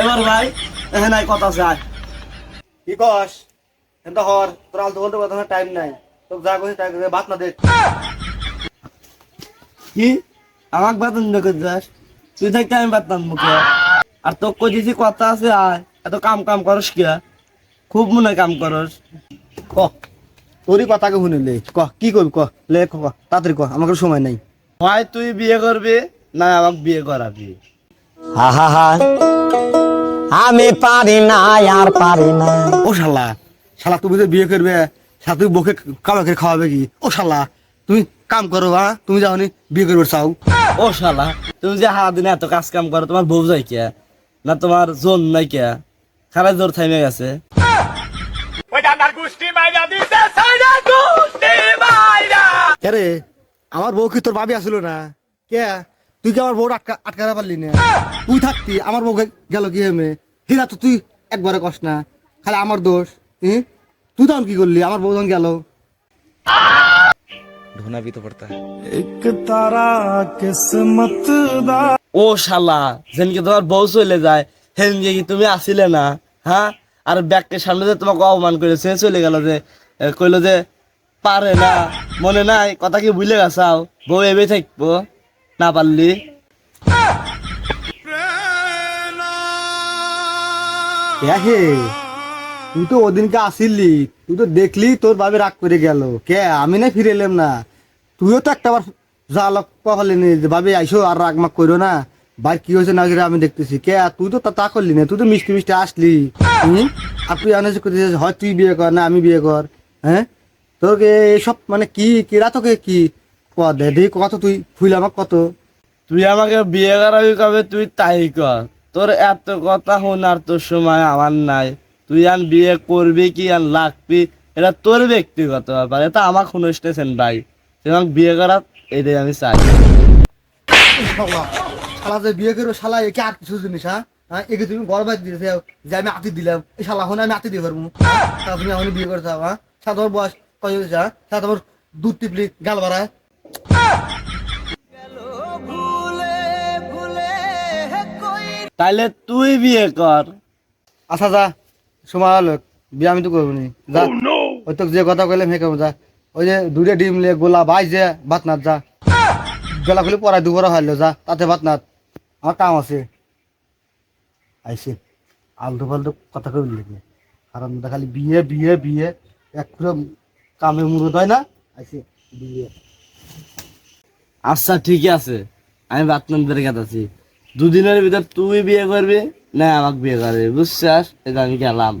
এবার ভাই হ্যাঁ নাই কথা আয়। কি কস? এত হর, তোর আলতো বলতে কথা টাইম নাই। তোর যা তাই বাত না দেখ কি? আমাক যাস। তুই থাকতে আমি মুখে। আর তোর কই দিছি কথা আছে, আয়। এত কাম কাম করস কি খুব মনে কাম করস। ক? তোরই কথাকে শুনিলে ক? কি করবি ক? লে ক। তাড়াতাড়ি ক, আমাকে সময় নাই। হয় তুই বিয়ে করবি, না আমাকে বিয়ে করাবি। আহা আমি পারি না আর পারি না। ও শালা শালা তুমি যে বিয়ে করবে শালা তুমি করে খাওয়াবে কি? ও শালা তুমি কাম করো বা তুমি যাও নি বিয়ে করবে চাও। ও শালা তুমি যে হারা দিনে এত কাজ কাম করো তোমার বউ যায় কে না তোমার জোন নাই কে খারাপ জোর থাইমে গেছে। আমার বউ কি তোর ভাবি আসিল না? কে? তুই কি আমার বউ আটকা আটকাতে পারলি না তুই থাকতি আমার বউ গেল কি হেমে হিরা তো তুই একবারে কস না খালি আমার দোষ হুম? তুই তখন কি করলি আমার বউ তখন গেল ढूंढना भी तो पड़ता है ও শালা যেনকে তোমার বউ চলে যায় সেনকে কি তুমি আসিলে না হ্যাঁ আর ব্যাগকে সামনে যে তোমাকে অপমান করেছে চলে গেল যে এ, কইলো যে পারে না মনে নাই কথা কি ভুলে গেছাও বউ এবে থাকবো না পারলি? হে তুই তো ওদিনকে আসিলি, তুই তো দেখলি তোর বাবে রাগ করে গেল। কে, আমি না ফিরে এলাম না। তুইও তো একটা বার যা নি বাবে আইসো আর রাগ মাগ করো না। ভাই কি হয়েছে না আমি দেখতেছি। কে, তুই তো তা করলি না, তুই তো মিষ্টি মিষ্টি আসলি? আর তুই আনে করতেছিস হয় তুই বিয়ে কর না আমি বিয়ে কর হ্যাঁ? তোকে এসব মানে কি কিরা তোকে কি? কর দে দেখি কত তুই? ফুল আমাক কত? তুই আমাকে বিয়ে করাবি কবে? তুই তাই কর তোর এত কথা শোনার তোর সময় আমার নাই। তুই আন বিয়ে করবি কি আর লাগবি? এটা তোর ব্যক্তিগত ব্যাপার। এটা আমার শুনেছেন ভাই। তুই আমাকে বিয়ে করা এটাই আমি চাই। শালা যে বিয়ে করো শালা একে আর কিছু জিনিস হ্যাঁ? হ্যাঁ একে তুমি গর্ব দিয়েছে যে আমি আতি দিলাম। এই শালা হনে আমি আতি দিয়ে পারব? তা তুমি এখন বিয়ে করতে হ্যাঁ? সাত বয়স কয় হয়েছে হ্যাঁ? সাত তোমার দুধ টিপলি গাল বাড়ায়। তাইলে তুই বিয়ে কর। আচ্ছা যা। সময় হলো বিয়ে আমি তো করব নি। যা। ওই তো যে কথা কইলাম হে যা। ওই যে দূরে ডিম লে গোলা ভাই যে ভাত নাত যা। গলা খুলে পড়ায় দুপুর হারলো যা। তাতে ভাত নাত আমার কাম আছে। আইসে। আলতু ফালতু কথা কই লিখে কারণ খালি বিয়ে বিয়ে বিয়ে। এক পুরো কামে মুরুদ হয় না। আইসে বিয়ে। আচ্ছা ঠিক আছে। আমি বাতনামদের কাছে দুদিনের ভিতর তুই বিয়ে করবি? না, আমাকে বিয়ে করবি। বুঝছিস? এটা আমি গেলাম।